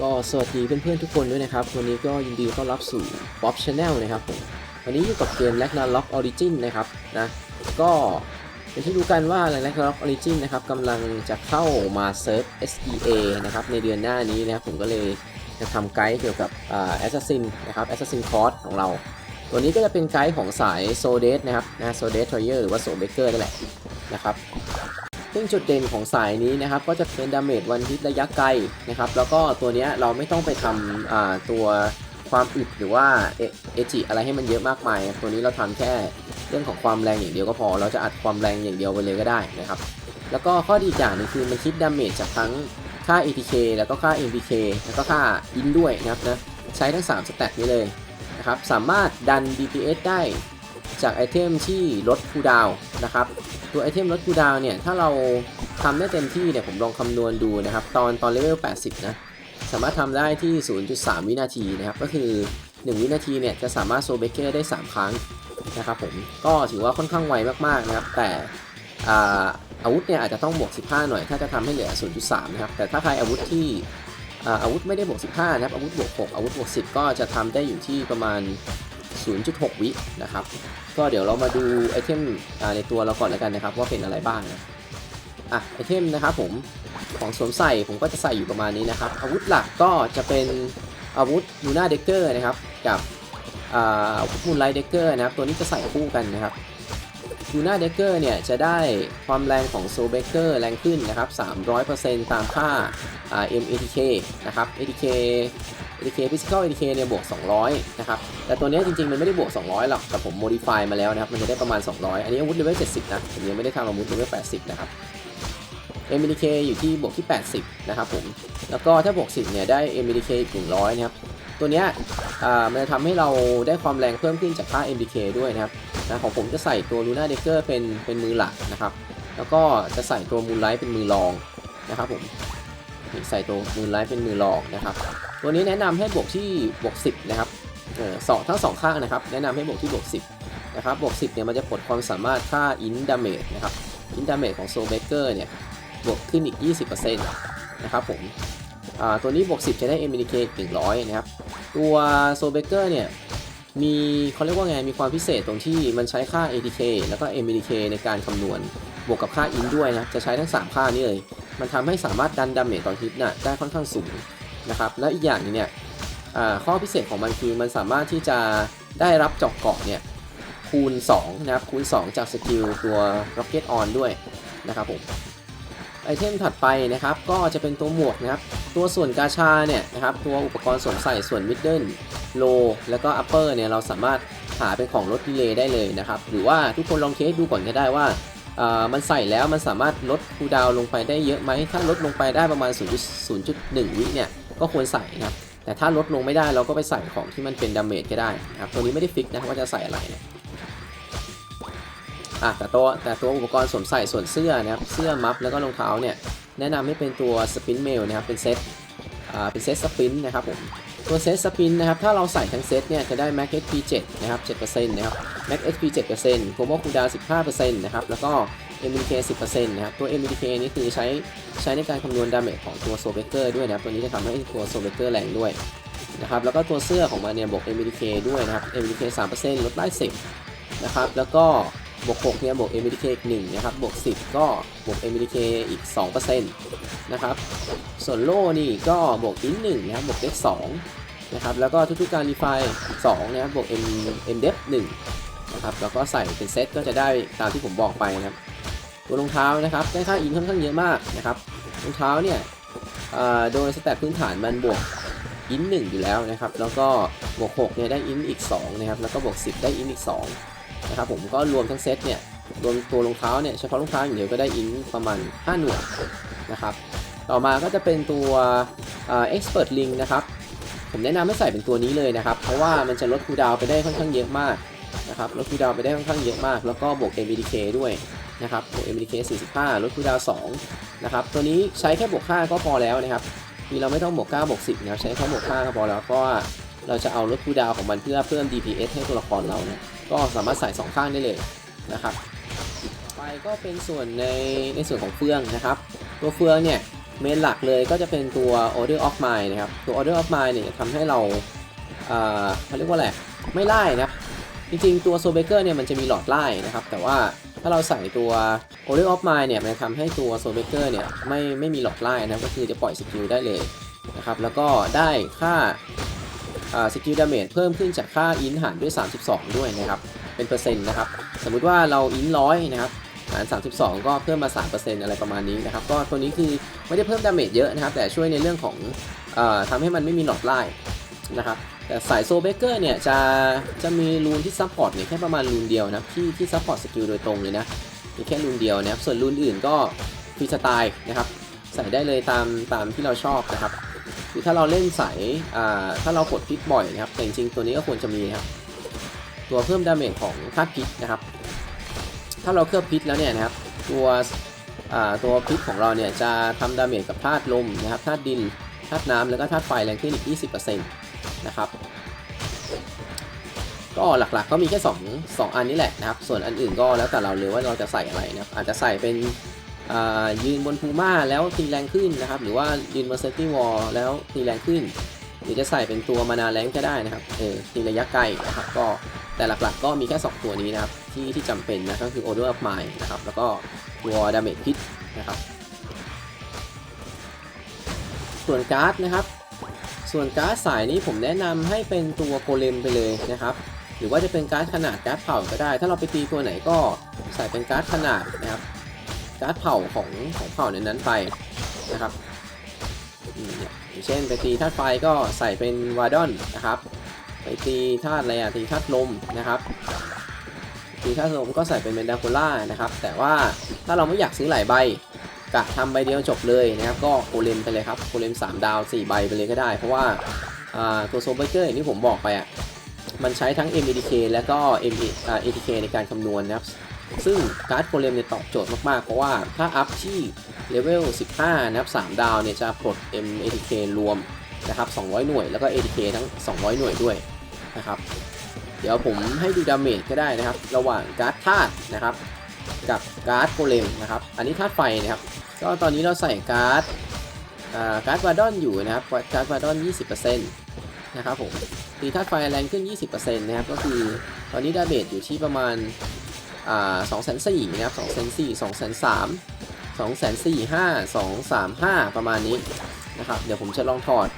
ก็สวัสดีเพื่อนๆทุกคนด้วยนะครับ วันนี้ก็ยินดีต้อนรับสู่ Bob Channel นะครับผมวันนี้อยู่กับเกม Ragnarok Origin นะครับนะก็เป็นที่รู้กันว่า Ragnarok Origin นะครับกำลังจะเข้ามาเซิร์ฟ SEA นะครับในเดือนหน้านี้นะครับผมก็เลยจะทำไกด์เกี่ยวกับอ่า Assassin นะครับ Assassin Cost ของเรา ตัวนี้ก็จะเป็นไกด์ของสาย s o d e s นะครับนะ s o d e s Troyer หรือว่า s o b a k e r นั่นแหละนะครับ ซึ่งจุดเด่นของสายนี้นะครับก็จะเป็นดาเมจวันฮิตระยะไกลนะครับแล้วก็ตัวเนี้ยเราไม่ต้องไปทำอ่าตัวความอึดหรือว่าเอจิอะไรให้มันเยอะมากมาย ตัวนี้เราทำแค่เรื่องของความแรงอย่างเดียวก็พอ เราจะอัดความแรงอย่างเดียวไปเลยก็ได้นะครับ แล้วก็ข้อดีอีกอย่างนึงคือมันคิดดาเมจจากทั้งค่า ATK แล้วก็ค่า MPK แล้วก็ค่าอินด้วยนะครับนะใช้ทั้ง 3 สแตทนี้เลยนะครับ สามารถดัน DPS ได้จากไอเทมที่ลดคูดาวนะครับ ตัวไอเทมลดคูดาวเนี่ย ถ้าเราทำได้เต็มที่เนี่ย ผมลองคำนวณดูนะครับ ตอนตอนเลเวล 80 นะ สามารถทำได้ที่ 0.3 วินาทีนะครับ ก็คือ 1 วินาทีเนี่ย จะสามารถโซเบเกอร์ได้ 3 ครั้งนะครับผม ก็ถือว่าค่อนข้างไวมากๆนะครับ แต่อาอาวุธเนี่ยอาจจะต้องบวก 15 หน่อย ถ้าจะทำให้เหลือ 0.3 นะครับ แต่ถ้าใครอาวุธที่อาอาวุธไม่ได้บวก 15 นะครับ อาวุธบวก 6 อาวุธบวก 10 ก็จะทำได้อยู่ที่ประมาณ 0.6 วินะครับ ก็เดี๋ยวเรามาดูไอเทมในตัวเราก่อนแล้วกันนะครับ ว่าเป็นอะไรบ้างนะอะไอเทมนะครับผมของสวมใส่ผมก็จะใส่อยู่ประมาณนี้นะครับ อาวุธหลักก็จะเป็นอาวุธลูน่าเด็กเกอร์นะครับ กับอ่าวุธมูนไลท์เด็กเกอร์นะครับ ตัวนี้จะใส่คู่กันนะครับลูน่าเด็กเกอร์เนี่ยจะได้ความแรงของโซเบเกอร์แรงขึ้นนะครับ 300%ตามค่า MATK นะครับ ATK ATK Physical ATK เนี่ยบวก 200 นะครับ แต่ตัวนี้จริงๆ มันไม่ได้บวก 200 หรอก แต่ผม modify มาแล้วนะครับ มันจะได้ประมาณ 200 อันนี้อาวุธเลเวล 70 นะผมยังไม่ได้ทำอาวุธเลเวล 80 นะครับ MDK อยู่ที่บวกที่ 80 นะครับผม แล้วก็ถ้าบวก 10 เนี่ยได้ MDK อีก 100 นะครับ ตัวนี้อ่ามันจะทำให้เราได้ความแรงเพิ่มขึ้นจากค่า MDK ด้วยนะครับนะของผมจะใส่ตัว Luna Decker เป็นเป็นมือหลักนะครับ แล้วก็จะใส่ตัว Moonlight เป็นมือรองนะครับผมใส่ตัว Moonlight เป็นมือรองนะครับ ตัวนี้แนะนำให้บวกที่บวก10 นะครับเออสองทั้งสองข้างนะครับ แนะนำให้บวกที่บวก10 นะครับ บวก 10 เนี่ยมันจะปลดความสามารถค่า in damage นะครับ in damage ของ soul breaker เนี่ย บวกขึ้นอีก 20%นะครับผมอ่าตัวนี้บวก 10 จะได้ MDK อีก100นะครับ ตัว soul breaker เนี่ยมีเขาเรียกว่าไง มีความพิเศษตรงที่มันใช้ค่า ATK แล้วก็ MDK ในการคำนวณ บวกกับค่า in ด้วยนะ จะใช้ทั้ง 3 ค่านี้เลย มันทำให้สามารถดันดาเมจตอนฮิตน่ะได้ค่อนข้างสูง นะครับ แล้วอีกอย่างนึงเนี่ยข้อพิเศษของมันคือมันสามารถที่จะได้รับจอกเกาะเนี่ยคูณ2นะครับคูณ 2 จากสกิลตัว Rocket On ด้วยนะครับผมไอเทมถัดไปนะครับก็จะเป็นตัวหมวกนะครับตัวส่วนกาชาเนี่ยนะครับตัวอุปกรณ์สวมใส่ส่วน Middle Low แล้วก็ Upper เนี่ยเราสามารถหาเป็นของลดดีเลย์ได้เลยนะครับหรือว่าทุกคนลองเทสดูก่อนก็ได้ว่ามันใส่แล้วมันสามารถลดคูดาวลงไปได้เยอะไหมถ้าลดลงไปได้ประมาณ 0.1 วิเนี่ย ก็ควรใส่นะครับแต่ถ้าลดลงไม่ได้เราก็ไปใส่ของที่มันเป็นดาเมจก็ได้นะครับตัวนี้ไม่ได้ฟิกนะว่าจะใส่อะไรนะอะแต่ตัวแต่ตัวอุปกรณ์สวมใส่ส่วนเสื้อนะครับเสื้อมัฟแล้วก็รองเท้าเนี่ยแนะนำให้เป็นตัวสปินเมลนะครับเป็นเซตอ่าเป็นเซตสปินนะครับผมตัวเซตสปินนะครับถ้าเราใส่ทั้งเซตเนี่ยจะได้ Max HP 7นะครับ7%นะครับ Max HP 7% Promo Cooldown 15%นะครับแล้วก็ MDK 10%นะครับตัว MDK นี่คือใช้ใช้ในการคำนวณดาเมจของตัว s o b r e a k e r ด้วยนะครับตัวนี้จะทำให้ตัว s o b r e a k e r แรงด้วยนะครับแล้วก็ตัวเสื้อของมันเนี่ยบวก MDK ด้วยนะครับ MDK 3%ลดได้ 10นะครับแล้วก็บวก6เนี่ยบวก MDK อีก1นะครับบวก 10 ก็บวก MDK อีก2%นะครับส่วนโล่นี่ก็บวกอิน1นะครับบวกเด็ก2นะครับแล้วก็ทุกๆการรีไฟ2นะครับบวก M M d e p 1นะครับแล้วก็ใส่เป็นเซตก็จะได้ตามที่ผมบอกไปนะครับ ตัวรองเท้านะครับได้ค่าอินค่อนข้างเยอะมากนะครับรองเท้าเนี่ยโดยสแตทพื้นฐานมันบวกอิน1อยู่แล้วนะครับ แล้วก็บวก6เนี่ยได้อินอีก2นะครับ แล้วก็บวก10 ได้อินอีก2นะครับผมก็รวมทั้งเซตเนี่ยรวมตัวรองเท้าเนี่ยเฉพาะรองเท้าอย่างเดียวก็ได้อินประมาณ 5 หน่วยนะครับ ต่อมาก็จะเป็นตัวเอ่อ expert link นะครับ ผมแนะนำให้ใส่เป็นตัวนี้เลยนะครับ เพราะว่ามันจะลดคูดาวไปได้ค่อนข้างเยอะมากนะครับ ลดคูดาวไปได้ค่อนข้างเยอะมาก แล้วก็บวก MBDK ด้วย นะครับบวก MDK 45 ลดคูดาว2นะครับ ตัวนี้ใช้แค่บวก5ก็พอแล้วนะครับคือเราไม่ต้องบวก9บวก10นะครับใช้แค่บวก5ก็พอแล้วเพราะว่าเราจะเอาลดคูดาวของมันเพื่อเพิ่ม DPS ให้ตัวละครเรานะก็สามารถใส่ 2 ข้างได้เลยนะครับไปก็เป็นส่วนในในส่วนของเฟืองนะครับ ตัวเฟืองเนี่ยเมนหลักเลยก็จะเป็นตัว Order of Mine นะครับ ตัว Order of Mine เนี่ยทำให้เราอ่าเขาเรียกว่าอะไรไม่ไล่นะจริงๆ ตัว s o b a k e r เนี่ยมันจะมีหลอดไล่นะครับ แต่ว่า ถ้าเราใส่ตัว Order of Mine เนี่ย มันจะทำให้ตัว Soulbreaker เนี่ย ไม่ไม่มีหลอดไล่นะ ก็คือจะปล่อยสกิลได้เลยนะครับ แล้วก็ได้ค่าสกิลดาเมจเพิ่มขึ้นจากค่าอินหารด้วย 32 ด้วยนะครับ เป็นเปอร์เซ็นต์นะครับ สมมุติว่าเราอินร้อยนะครับหาร 32 ก็เพิ่มมา 3%อะไรประมาณนี้นะครับ ก็ตัวนี้คือไม่ได้เพิ่มดาเมจเยอะนะครับ แต่ช่วยในเรื่องของออทำให้มันไม่มีหลอดไล่นะครับ แต่สายโซเบเกอร์เนี่ยจะจะมีรูนที่ซัพพอร์ตเนี่ยแค่ประมาณรูนเดียวนะที่ที่ซัพพอร์ตสกิลโดยตรงเลยนะมีแค่รูนเดียวนะครับส่วนรูนอื่นก็ฟรีสไตล์นะครับใส่ได้เลยตามตามที่เราชอบนะครับคือถ้าเราเล่นสายอ่าถ้าเรากดพิษบ่อยนะครับแต่จริงๆตัวนี้ก็ควรจะมีนะครับตัวเพิ่มดาเมจของธาตุพิษนะครับ ถ้าเราเคลือบพิษแล้วเนี่ยนะครับตัวตัวพิษของเราเนี่ยจะทำดาเมจกับธาตุลมนะครับธาตุดินธาตุน้ำแล้วก็ธาตุไฟแรงขึ้นอีก 20%น นะครับ ก็หลักๆก็มีแค่2 2อันนี้แหละนะครับ ส่วนอันอื่นก็แล้วแต่เราเลยว่าเราจะใส่อะไรนะครับ อาจจะใส่เป็นยืนบนพูม่าแล้วตีแรงขึ้นนะครับ หรือว่ายืนบนเซตตี้วอลแล้วตีแรงขึ้น หรือจะใส่เป็นตัวมานาแรงก็ได้นะครับเออตีระยะไกลนะครับก็แต่หลักๆก็มีแค่ 2 ตัวนี้นะครับ ที่ที่จำเป็นนะก็คือ Order of Mine นะครับ แล้วก็ตัว Damage พิษนะครับ ส่วนการ์ดนะครับ ส่วนการ์ดสายนี้ผมแนะนำให้เป็นตัวโกเลมไปเลยนะครับ หรือว่าจะเป็นการ์ดขนาดการ์ดเผาก็ได้ ถ้าเราไปตีตัวไหนก็ใส่เป็นการ์ดขนาดนะครับ การ์ดเผาของของเผ่านั้นไปนะครับอืมเนี่ยอย่างเช่นไปตีธาตุไฟก็ใส่เป็นวาดอนนะครับ ไปตีธาตุอะไรอะตีธาตุลมนะครับตีธาตุลมก็ใส่เป็นเมนดาโคล่านะครับ แต่ว่าถ้าเราไม่อยากซื้อหลายใบ กะทำใบเดียวจบเลยนะครับ ก็โกเลมไปเลยครับโกเลม3 ดาว 4 ใบไปเลยก็ได้ เพราะว่าตัวโซเบอร์เกอร์อย่างที่ผมบอกไปอะมันใช้ทั้ง MADK แล้วก็ MATK ในการคำนวณนะครับ ซึ่งการ์ดโกเลมเนี่ยตอบโจทย์มาก ๆ เพราะว่าถ้าอัพที่เลเวล 15 นะครับ 3 ดาวเนี่ยจะปลด MATK รวมนะครับ 200 หน่วย แล้วก็ ATK ทั้ง 200 หน่วยด้วยนะครับ เดี๋ยวผมให้ดูดาเมจก็ได้นะครับ ระหว่างการ์ดธาตุนะครับ กับการ์ดโกเลมนะครับ อันนี้ธาตุไฟนะครับ ก็ตอนนี้เราใส่การ์ดการ์ดวาดอนอยู่นะครับการ์ดวาดอน 20%นะครับผมตีธาตุไฟแรงขึ้น 20%นะครับ ก็คือตอนนี้ดาเมจอยู่ที่ประมาณสองแสนสี่นะครับสองแสนสี่สองแสนสามสองแสนสี่ห้าสองสามห้าประมาณนี้นะครับ เดี๋ยวผมจะลองถอด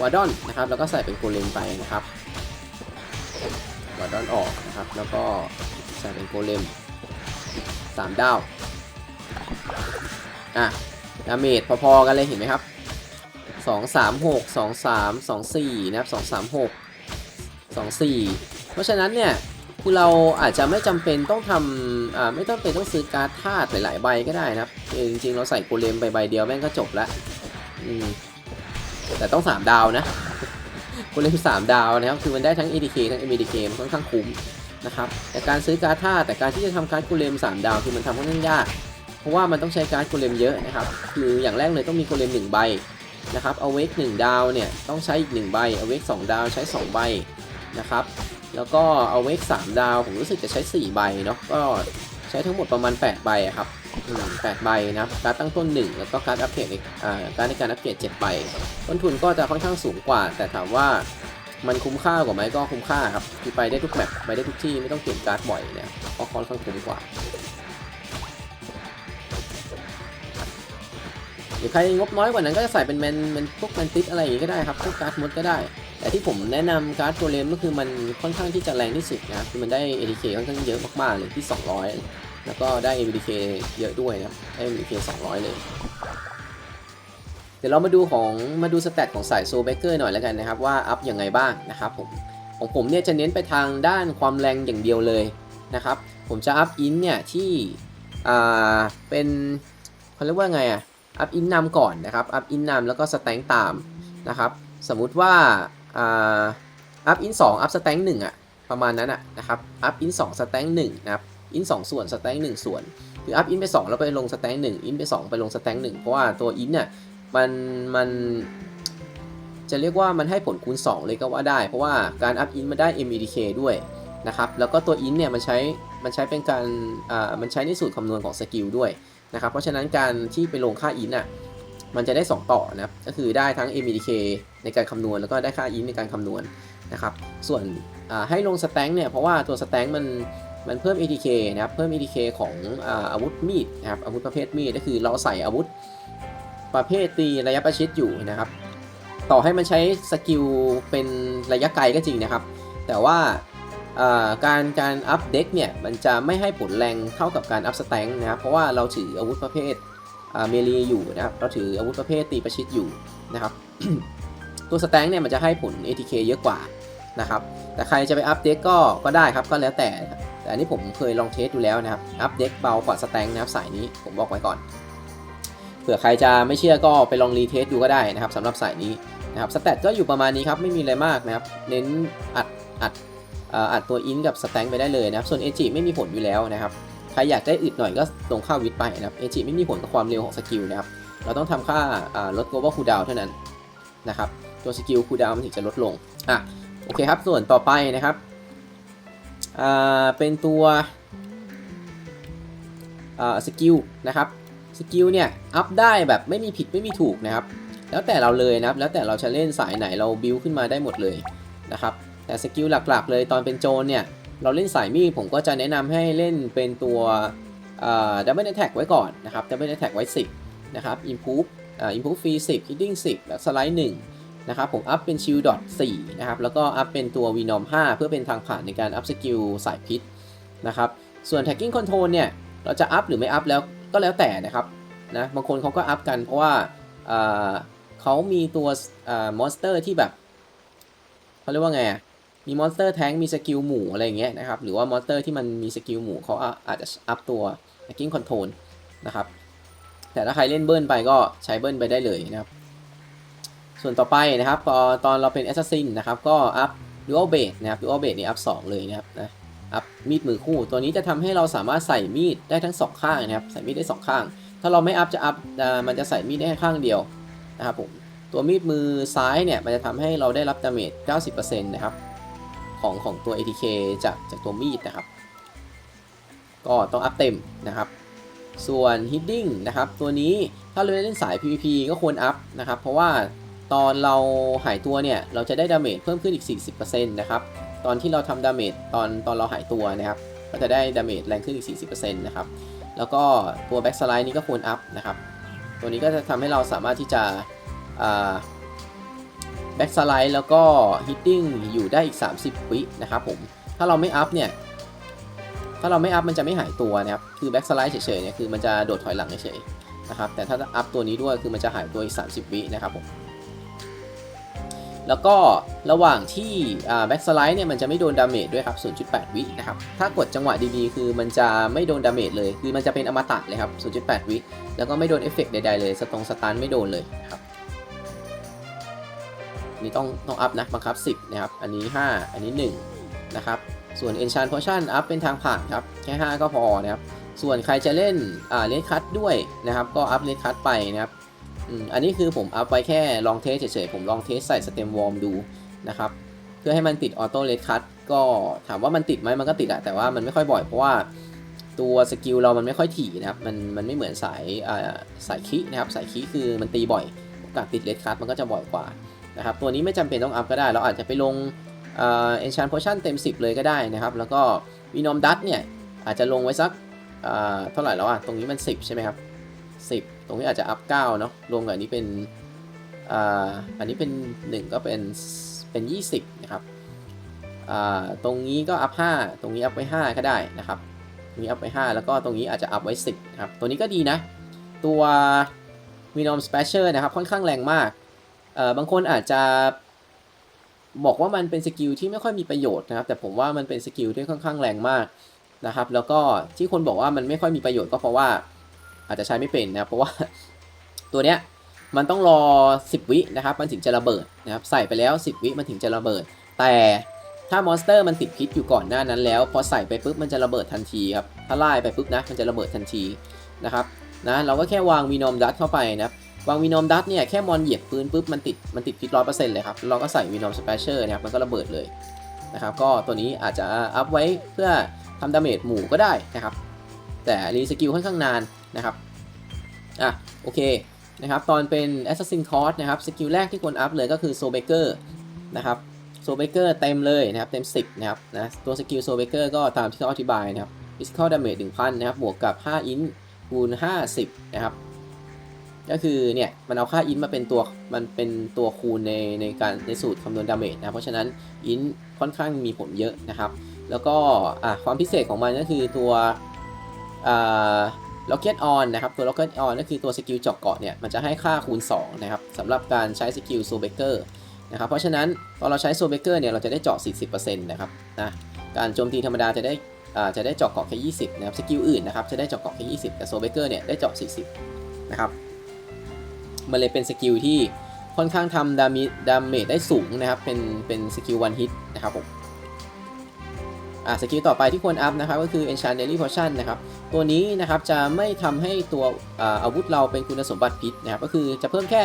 วาดอนนะครับ แล้วก็ใส่เป็นโกเลมไปนะครับวาดอนออกนะครับ แล้วก็ใส่เป็นโกเลม สามดาว อะ ดาเมจพอๆกันเลยเห็นไหมครับสองสามหกสองสามสองสี่นะครับสองสามหกสองสี่เพราะฉะนั้นเนี่ยคือเราอาจจะไม่จำเป็นต้องทำอ่าไม่ต้องเป็นต้องซื้อการ์ดธาตุหลายๆใบก็ได้นะครับ จริงๆ เราใส่โกเลมไปใบเดียวแม่งก็จบล้วอืมแต่ต้อง 3 ดาวนะโกเลม3 ดาวนะครับ คือมันได้ทั้ง ADK ทั้ง MDK มันค่อนข้างคุ้ม นะครับแต่การซื้อการ์ดธาตุแต่การที่จะทำการ์ดโกเลม3 ดาวคือมันทำค่อนข้างยาก เพราะว่ามันต้องใช้การ์ดโกเลมเยอะนะครับคืออย่างแรกเลยต้องมีโกเลม1ใบนะครับเอาเวก1ดาวเนี่ยต้องใช้อีก1ใบเอาเวก2ดาวใช้ 2 ใบนะครับแล้วก็เอาเวก3ดาวผมรู้สึกจะใช้ 4 ใบเนาะก็ใช้ทั้งหมดประมาณ 8 ใบครับอืม8ใบนะครับการตั้งต้น 1 แล้วก็การอัปเกรดการในการอัปเกรด7ใบต้นทุนก็จะค่อนข้างสูงกว่า แต่ถามว่า มันคุ้มค่ากว่าไหมก็คุ้มค่าครับคือไปได้ทุกแมปไปได้ทุกที่ไม่ต้องเปลี่ยนการ์ดบ่อยเนี่ยก็ค่อนข้างคุ้มกว่าหรือใครงบน้อยกว่านั้นก็จะใส่เป็นแมนแมนพวกแมนติสอะไรอย่างงี้ก็ได้ครับพวกการ์ดมดก็ได้ แต่ที่ผมแนะนำการ์ดโกเลมก็คือมันค่อนข้างที่จะแรงที่สุดนะคือมันได้ ADK ค่อนข้างเยอะมากๆเลยที่ 200 แล้วก็ได้ ADK เยอะด้วยนะครับได้ ADK 200 เลย ดี๋ยวเรามาดูของมาดูสเตตของสายโซเบเกอร์หน่อยแล้วกันนะครับว่าอัพยังไงบ้างนะครับผมของผมเนี่ยจะเน้นไปทางด้านความแรงอย่างเดียวเลยนะครับผมจะอัพอินเนี่ยที่อ่าเป็นเขาเรียกว่าไงอะอัพอินนำก่อนนะครับอัพอินนำแล้วก็สแตงตามนะครับสมมุติว่าอัพอินสองอัพสแตงหนึ่งอะประมาณนั้นอะนะครับอัพอินสองสแตงหนึ่งนะครับอินสองส่วนสแตงหนึ่งส่วนคืออัพอินไปสองแล้วไปลงสแตงหนึ่งอินไปสองไปลงสแตงหนึ่งเพราะว่าตัวอินเนี่ย มันมันจะเรียกว่ามันให้ผลคูณ 2 เลยก็ว่าได้ เพราะว่าการอัพอินมาได้ MEDK ด้วยนะครับแล้วก็ตัวอินเนี่ยมันใช้มันใช้เป็นการอ่ามันใช้ในสูตรคำนวณของสกิลด้วยนะครับเพราะฉะนั้นการที่ไปลงค่าอินอะมันจะได้ 2 ต่อนะครับก็คือได้ทั้ง MDK ในการคำนวณแล้วก็ได้ค่าอินในการคำนวณนะครับส่วนอ่าให้ลงสแตงเนี่ยเพราะว่าตัวสแตงมันมันเพิ่ม ATK นะครับเพิ่ม ATK ของอาวุธมีดนะครับอาวุธประเภทมีดก็คือเราใส่อาวุธ ประเภทตีระยะประชิดอยู่นะครับ ต่อให้มันใช้สกิลเป็นระยะไกลก็จริงนะครับ แต่ว่าการการอัพเด็กเนี่ยมันจะไม่ให้ผลแรงเท่ากับการอัพสแตงนะครับ เพราะว่าเราถืออาวุธประเภทเมลีอยู่นะครับ เราถืออาวุธประเภทตีประชิดอยู่นะครับ ตัวสแตงเนี่ยมันจะให้ผล ATK เยอะกว่านะครับ แต่ใครจะไปอัพเด็กก็ก็ได้ครับก็แล้วแต่แต่อันนี้ผมเคยลองเทสดูแล้วนะครับ อัพเด็กเบากว่าสแตงนะครับสายนี้ผมบอกไว้ก่อน ผื่อใครจะไม่เชื่อก็ไปลองรีเทสดูก็ได้นะครับสำหรับสายนี้นะครับสแตทก็อยู่ประมาณนี้ครับไม่มีอะไรมากนะครับเน้นอัดอัดอัดตัวอินกับสแตงไปได้เลยนะครับส่วนเอจิไม่มีผลอยู่แล้วนะครับใครอยากได้อึดหน่อยก็ลงค่าวิทไปนะครับเอจิไม่มีผลกับความเร็วของสกิลนะครับเราต้องทำค่าอ่าลด global cooldown เท่านั้นนะครับตัวสกิล cooldown มันถึงจะลดลงอะโอเคครับส่วนต่อไปนะครับเป็นตัวสกิลนะครับ สกิลเนี่ยอัพได้แบบไม่มีผิดไม่มีถูกนะครับ แล้วแต่เราเลยนะครับ แล้วแต่เราจะเล่นสายไหนเราบิวขึ้นมาได้หมดเลยนะครับ แต่สกิลหลักๆ เลยตอนเป็นโจรเนี่ย เราเล่นสายมีดผมก็จะแนะนำให้เล่นเป็นตัวดับเบิลแท็กไว้ก่อนนะครับดับเบิลแท็กไว้ 10 นะครับ improve อ่า improve free 10 hitting 10แล้วสไลด์1นะครับผมอัพเป็นชิลดอท4นะครับแล้วก็อัพเป็นตัว venom 5เพื่อเป็นทางผ่านในการอัพสกิลสายพิษนะครับส่วน tagging control เนี่ยเราจะอัพหรือไม่อัพแล้ว ก็แล้วแต่นะครับนะบางคนเขาก็อัพกันเพราะว่าเขามีตัวมอนสเตอร์ที่แบบเขาเรียกว่าไงมีมอนสเตอร์แทงมีสกิลหมู่อะไรอย่างเงี้ยนะครับหรือว่ามอนสเตอร์ที่มันมีสกิลหมู่เขาอาอาจจะอัพตัว tagging control นะครับแต่ถ้าใครเล่นเบิร์นไปก็ใช้เบิร์นไปได้เลยนะครับ ส่วนต่อไปนะครับตอนเราเป็น assassin นนะครับก็อัพ dual blade นะครับ dual blade นี่อัพ2เลยนะครับนะ อัพมีดมือคู่ ตัวนี้จะทำให้เราสามารถใส่มีดได้ทั้งสองข้างนะครับใส่มีดได้สองข้าง ถ้าเราไม่อัพจะอัพมันจะใส่มีดได้แค่ข้างเดียวนะครับผมตัวมีดมือซ้ายเนี่ยมันจะทำให้เราได้รับดาเมจ 90%นะครับของของตัว ATK จากจากตัวมีดนะครับ ก็ต้องอัพเต็มนะครับส่วน Hitting นะครับตัวนี้ถ้าเราเล่นสาย PVP ก็ควรอัพนะครับเพราะว่าตอนเราหายตัวเนี่ย เราจะได้ดาเมจเพิ่มขึ้นอีก 40%นะครับ ตอนที่เราทำดาเมจตอนตอนเราหายตัวนะครับ ก็จะได้ดาเมจแรงขึ้นอีก 40%นะครับ แล้วก็ตัวแบ็กสไลด์นี้ก็ควรอัพนะครับ ตัวนี้ก็จะทำให้เราสามารถที่จะแบ็กสไลด์แล้วก็ฮิตติ้งอยู่ได้อีก 30 วินะครับผม ถ้าเราไม่อัพเนี่ย ถ้าเราไม่อัพมันจะไม่หายตัวนะครับ คือแบ็กสไลด์เฉยๆเนี่ยคือมันจะโดดถอยหลังเฉยๆนะครับ แต่ถ้าอัพตัวนี้ด้วยคือมันจะหายตัวอีก 30 วินะครับผม แล้วก็ระหว่างที่แบ็กสไลด์เนี่ยมันจะไม่โดนดาเมจด้วยครับ 0.8 วินะครับ ถ้ากดจังหวะดีๆ คือมันจะไม่โดนดาเมจเลย คือมันจะเป็นอมตะเลยครับ 0.8 วิ แล้วก็ไม่โดนเอฟเฟกต์ใดๆเลย สตรงสตันไม่โดนเลยนะครับ นี่ต้องต้องอัพนะบังคับ 10 นะครับ อันนี้ 5 อันนี้ 1 นะครับ ส่วน Enchant Potion อัพเป็นทางผ่านครับ แค่ 5 ก็พอนะครับ ส่วนใครจะเล่นอ่าเลดคัตด้วยนะครับ ก็อัพเลดคัตไปนะครับ อันนี้คือผมอัพไว้แค่ลองเทสเฉยๆ ผมลองเทสใส่สเต็มวอร์มดูนะครับ เพื่อให้มันติดออโต้เลดคัตก็ถามว่ามันติดไหมมันก็ติดอะแต่ว่ามันไม่ค่อยบ่อยเพราะว่าตัวสกิลเรามันไม่ค่อยถี่นะครับ มันมันไม่เหมือนสายอ่าสายคินะครับ สายคิคือมันตีบ่อย โอกาสติดเลดคัตมันก็จะบ่อยกว่านะครับ ตัวนี้ไม่จำเป็นต้องอัพก็ได้ เราอาจจะไปลงเอ่า enchant potion เต็ม 10 เลยก็ได้นะครับ แล้วก็วินอมดัตเนี่ยอาจจะลงไว้สักเท่าไหร่แล้วอะตรงนี้มัน 10 ใช่ไหมครับ 10 ตรงนี้อาจจะอัพ9เนาะรวมกับอันนี้เป็นอ่าอันนี้เป็น 1 ก็เป็นเป็น 20 นะครับอ่าตรงนี้ก็อัพ5ตรงนี้อัพไว้ 5 ก็ได้นะครับตรงนี้อัพไว้ 5 แล้วก็ตรงนี้อาจจะอัพไว้ 10นะครับตัวนี้ก็ดีนะ ตัวมีนอมสเปเชียลนะครับค่อนข้างแรงมากเอ่อบางคนอาจจะบอกว่ามันเป็นสกิลที่ไม่ค่อยมีประโยชน์นะครับ แต่ผมว่ามันเป็นสกิลที่ค่อนข้างแรงมากนะครับ แล้วก็ที่คนบอกว่ามันไม่ค่อยมีประโยชน์ก็เพราะว่า อาจจะใช้ไม่เป็นนะครับเพราะว่าตัวเนี้ยมันต้องรอ 10 วินะครับ มันถึงจะระเบิดนะครับ ใส่ไปแล้ว 10 วิมันถึงจะระเบิด แต่ถ้ามอนสเตอร์มันติดพิษอยู่ก่อนหน้านั้นแล้ว พอใส่ไปปุ๊บมันจะระเบิดทันทีครับ ถ้าไล่ไปปุ๊บนะ มันจะระเบิดทันทีนะครับ นะ เราก็แค่วางวีนอมดัตเข้าไปนะครับ วางวีนอมดัตเนี่ยแค่มอนเหยียบพื้นปุ๊บมันติด มันติดพิษร้อยเปอร์เซ็นต์เลยครับ เราก็ใส่วีนอมสเปเชียลนะครับ มันก็ระเบิดเลยนะครับ ก็ตัวนี้อาจจะอัพไว้เพื่อทำดาเมจหมู่ก็ได้นะครับ แต่รีสกิลค่อนข้างนาน นะครับอะโอเคนะครับตอนเป็น Assassin Cost นะครับสกิลแรกที่ควรอัพเลยก็คือ Soul Baker นะครับ Soul Breaker เต็มเลยนะครับ เต็ม 10 นะครับนะตัวสกิล Soul Breaker ก็ตามที่เขาอธิบายนะครับ Physical Damage 1,000 นะครับ บวกกับ 5 อินคูณ 50 นะครับ ก็คือเนี่ย มันเอาค่าอินมาเป็นตัว มันเป็นตัวคูณในในการในสูตรคำนวณดาเมจนะ เพราะฉะนั้นอินค่อนข้างมีผลเยอะนะครับ แล้วก็อะความพิเศษของมันก็คือตัวอ่า Rocket On นะครับ ตัว Rocket On ก็คือตัวสกิลเจาะเกาะเนี่ย มันจะให้ค่าคูณ 2 นะครับสำหรับการใช้สกิล Soul Breaker นะครับ เพราะฉะนั้นตอนเราใช้ Soul Breaker เนี่ย เราจะได้เจาะ 40%นะครับนะการโจมตีธรรมดาจะได้อ่าจะได้เจาะเกาะแค่ 20 นะครับ สกิลอื่นนะครับ จะได้เจาะเกาะแค่ 20 แต่ Soul Breaker เนี่ย ได้เจาะ 40 นะครับ มันเลยเป็นสกิลที่ค่อนข้างทำดามิดาเมจได้สูงนะครับ เป็น เป็นสกิลวันฮิตนะครับผม อะสกิลต่อไปที่ควรอัพนะครับก็คือ Enchant Daily Potion นะครับตัวนี้นะครับจะไม่ทำให้ตัวอาอาวุธเราเป็นคุณสมบัติพิษนะครับก็คือจะเพิ่มแค่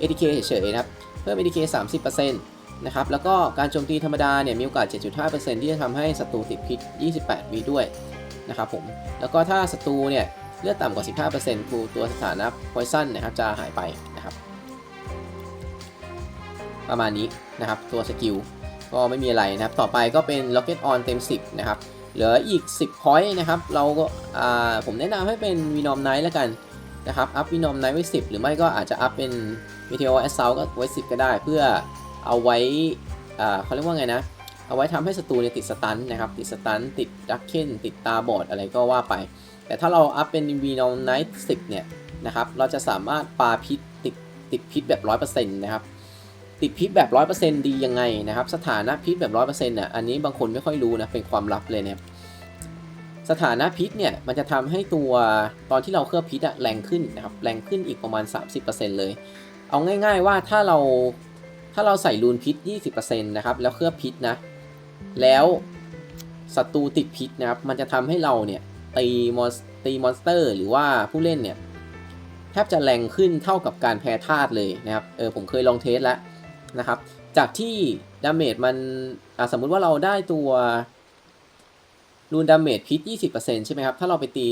ATK เฉยๆนะครับเพิ่ม ATK 30%นะครับแล้วก็การโจมตีธรรมดาเนี่ยมีโอกาส 7.5%ที่จะทำให้ศัตรูติดพิษ 28 วิด้วยนะครับผมแล้วก็ถ้าศัตรูเนี่ยเลือดต่ำกว่า 15%คือตัวสถานะ Poison นะครับจะหายไปนะครับ ประมาณนี้นะครับตัวสกิล ก็ไม่มีอะไรนะครับ ต่อไปก็เป็น Rocket On เต็ม 10 นะครับ เหลืออีก 10 point นะครับ เราก็ผมแนะนำให้เป็น Venom Knight แล้วกันนะครับ อัพ Venom Knight ไว้ 10 หรือไม่ก็อาจจะอัพเป็น Meteor Assault ก็ไว้ 10 ก็ได้ เพื่อเอาไว้เขาเรียกว่าไงนะ เอาไว้ทำให้ศัตรูเนี่ยติดสตันนะครับ ติดสตัน ติดดักเคนติดตาบอดอะไรก็ว่าไป แต่ถ้าเราอัพเป็น Venom Knight 10 เนี่ยนะครับ เราจะสามารถปาพิษติดติดพิษแบบ 100%นะครับ ติดพิษแบบ100%ดียังไงนะครับ สถานะพิษแบบ100%น่ะอันนี้บางคนไม่ค่อยรู้นะเป็นความลับเลยเนะครับสถานะพิษเนี่ยมันจะทำให้ตัวตอนที่เราเคลือบพิษอะแรงขึ้นนะครับแรงขึ้นอีกประมาณ 30%เลย เอาง่าย ๆว่าถ้าเราถ้าเราใส่รูนพิษ 20%นะครับแล้วเคลือบพิษนะแล้วศัตรูติดพิษนะครับมันจะทำให้เราเนี่ยตีมอนตีมอนสเตอร์ หรือว่าผู้เล่นเนี่ยแทบจะแรงขึ้นเท่ากับการแพ้ธาตุเลยนะครับเออผมเคยลองเทสแล้ว นะครับ จากที่ดาเมจมันสมมุติว่าเราได้ตัวรูนดาเมจพิษ 20%ใช่ไหมครับ ถ้าเราไปตี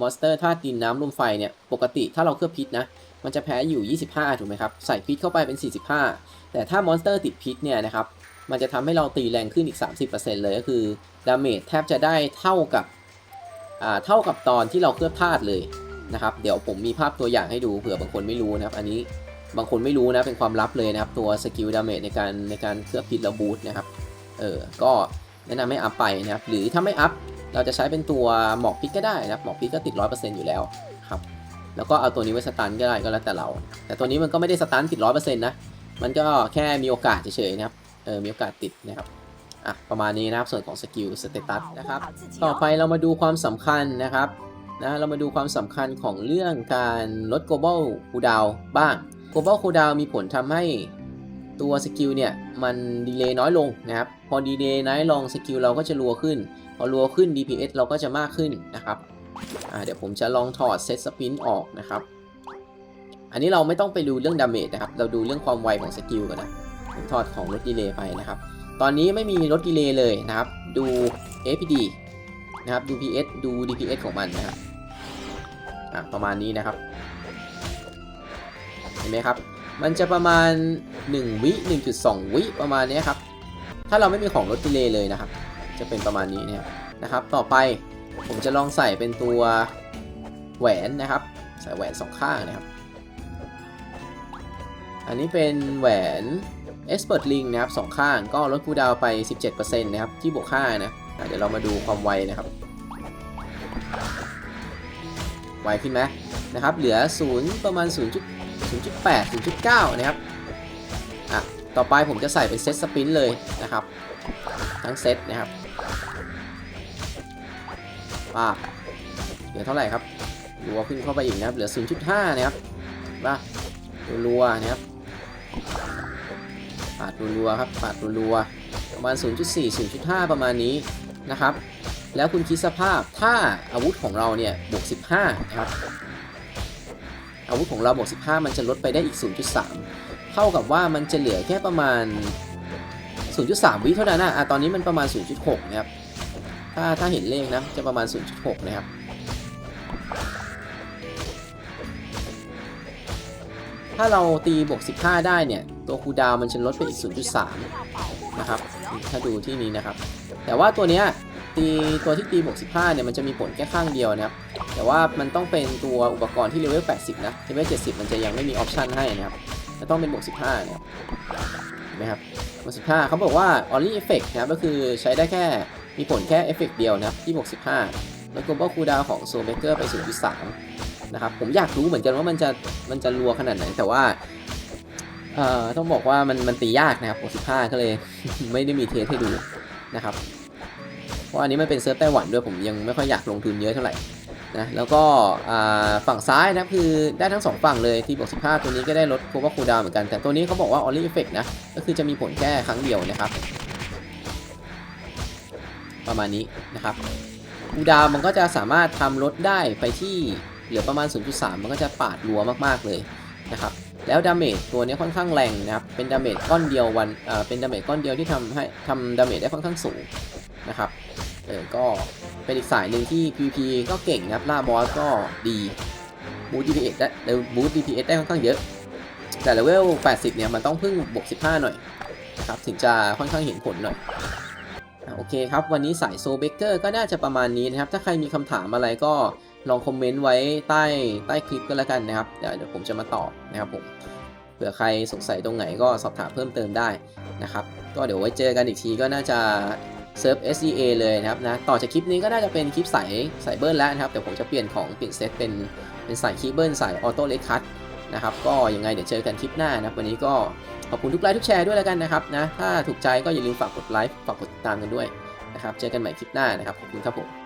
มอนสเตอร์ธาตุดินน้ำลมไฟเนี่ย ปกติถ้าเราเคลือบพิษนะ มันจะแพ้อยู่ 25 ถูกไหมครับ ใส่พิษเข้าไปเป็น 45 แต่ถ้ามอนสเตอร์ติดพิษเนี่ยนะครับ มันจะทำให้เราตีแรงขึ้นอีก 30%เลยก็คือดาเมจแทบจะได้เท่ากับ อ่า เท่ากับตอนที่เราเคลือบธาตุเลยนะครับ เดี๋ยวผมมีภาพตัวอย่างให้ดูเผื่อบางคนไม่รู้นะครับ อันนี้ บางคนไม่รู้นะเป็นความลับเลยนะครับ ตัวสกิลดาเมจในการในการเคลือบพิษแล้วบูทนะครับเออก็แนะนำให้อัพไปนะครับ หรือถ้าไม่อัพเราจะใช้เป็นตัวหมอกพิษก็ได้นะครับหมอกพิษก็ติด 100%อยู่แล้วครับแล้วก็เอาตัวนี้ไว้สตันก็ได้ก็แล้วแต่เรา แต่ตัวนี้มันก็ไม่ได้สตันติด 100%นะมันก็แค่มีโอกาสเฉยๆนะครับเออมีโอกาสติดนะครับอะประมาณนี้นะครับส่วนของสกิลสเตตัสนะครับต่อไปเรามาดูความสำคัญนะครับนะเรามาดูความสำคัญของเรื่องการลด global cooldown บ้าง global cooldown มีผลทำให้ตัวสกิลเนี่ยมันดีเลย์น้อยลงนะครับ พอดีเลย์น้อยลงสกิลเราก็จะรัวขึ้น พอรัวขึ้น DPS เราก็จะมากขึ้นนะครับเดี๋ยวผมจะลองถอดเซตสปินออกนะครับ อันนี้เราไม่ต้องไปดูเรื่องดาเมจนะครับ เราดูเรื่องความไวของสกิลกันนะ ผมถอดของลดดีเลย์ไปนะครับ ตอนนี้ไม่มีลดดีเลย์เลยนะครับ ดู APD นะครับ ดู PS ดู DPS ของมันนะครับประมาณนี้นะครับ นไหมครับ มันจะประมาณ 1 วิ 1.2 วิประมาณนี้ครับ ถ้าเราไม่มีของลดดีเลย์เลยนะครับ จะเป็นประมาณนี้นะครับนะครับ ต่อไปผมจะลองใส่เป็นตัวแหวนนะครับ ใส่แหวนสองข้างนะครับ อันนี้เป็นแหวน Expert Ring นะครับสองข้างก็ลดคูดาวไป 17%นะครับที่บวก5นะอะเดี๋ยวเรามาดูความไวนะครับ ไวขึ้นไหมนะครับ เหลือ 0 ประมาณ 0 0.8 0.9 นะครับ อะ ต่อไปผมจะใส่เป็นเซตสปินเลยนะครับ ทั้งเซตนะครับป้าเหลือเท่าไหร่ครับ รัวขึ้นเข้าไปอีกนะครับ เหลือ 0.5 นะครับป้ารัวนะครับปาดรัวครับ ปาดรัวประมาณ 0.4 0.5 ประมาณนี้นะครับ แล้วคุณคิดสภาพถ้าอาวุธของเราเนี่ยบวก 15 นะครับ อาวุธของเราบวก15 มันจะลดไปได้อีก 0.3 เท่ากับว่ามันจะเหลือแค่ประมาณ 0.3 วิเท่านั้นนะอะตอนนี้มันประมาณ 0.6 นะครับ ถ้าถ้าเห็นเลขนะ จะประมาณ 0.6 นะครับถ้าเราตีบวก 15 ได้เนี่ย ตัวคูดาวมันจะลดไปอีก 0.3 นะครับ ถ้าดูที่นี้นะครับ แต่ว่าตัวเนี้ย ตีตัวที่ตีบวก15 เนี่ยมันจะมีผลแค่ข้างเดียวนะครับ แต่ว่ามันต้องเป็นตัวอุปกรณ์ที่เลเวล 80 นะเลเวล 70 มันจะยังไม่มีออปชันให้นะครับจะต้องเป็นบวก15นะครับเห็นไหมครับบวก15 เขาบอกว่า only effect นะครับก็คือใช้ได้แค่มีผลแค่เอฟเฟกเดียวนะครับที่บวก15 แล้ว global cooldown ของ soul maker ไป0.3นะครับ ผมอยากรู้เหมือนกันว่ามันจะมันจะรัวขนาดไหน แต่ว่าเอ่อต้องบอกว่ามันมันตียากนะครับบวก15 ก็เลยไม่ได้มีเทสให้ดูนะครับ เพราะอันนี้มันเป็นเซิร์ฟไต้หวันด้วยผมยังไม่ค่อยอยากลงทุนเยอะเท่าไหร่นะแล้วก็ฝั่งซ้ายนะคือได้ทั้งสองฝั่งเลยที่บวก15 ตัวนี้ก็ได้ลดโคว่าคูดาวเหมือนกัน แต่ตัวนี้เขาบอกว่า only effect นะ ก็คือจะมีผลแค่ครั้งเดียวนะครับ ประมาณนี้นะครับคูดาวมันก็จะสามารถทำลดได้ไปที่เหลือประมาณ 0.3 มันก็จะปาดรัวมากๆเลยนะครับแล้วดาเมจตัวนี้ค่อนข้างแรงนะครับ เป็นดาเมจก้อนเดียววัน อ่อเป็นดาเมจก้อนเดียวที่ทำให้ทำดาเมจได้ค่อนข้างสูง นะครับเออก็เป็นอีกสายหนึ่งที่ PVP ก็เก่งนะครับล่าบอสก็ดีบูท DPS ได้เร็วบูท DPS ได้ค่อนข้างเยอะ แต่เลเวล 80 เนี่ย มันต้องพึ่งบวก 15 หน่อยนะครับถึงจะค่อนข้างเห็นผลหน่อยโอเคครับ วันนี้สายโซเบเกอร์ก็น่าจะประมาณนี้นะครับ ถ้าใครมีคำถามอะไรก็ลองคอมเมนต์ไว้ใต้ใต้คลิปก็แล้วกันนะครับ เดี๋ยวเดี๋ยวผมจะมาตอบนะครับผมเผื่อใครสงสัยตรงไหนก็สอบถามเพิ่มเติมได้นะครับ ก็เดี๋ยวไว้เจอกันอีกทีก็น่าจะ เซิร์ฟ SEA เลยนะครับนะต่อจากคลิปนี้ก็น่าจะเป็นคลิปใสใสเบิร์นแล้วนะครับแต่ผมจะเปลี่ยนของเปลี่ยนเซตเป็นเป็นสายคีเบิร์นสายออโต้เลคัทนะครับก็ยังไงเดี๋ยวเจอกันคลิปหน้านะวันนี้ก็ขอบคุณทุกไลค์ทุกแชร์ด้วยแล้วกันนะครับนะถ้าถูกใจก็อย่าลืมฝากกดไลค์ฝากกดติดตามกันด้วยนะครับเจอกันใหม่คลิปหน้านะครับขอบคุณครับผม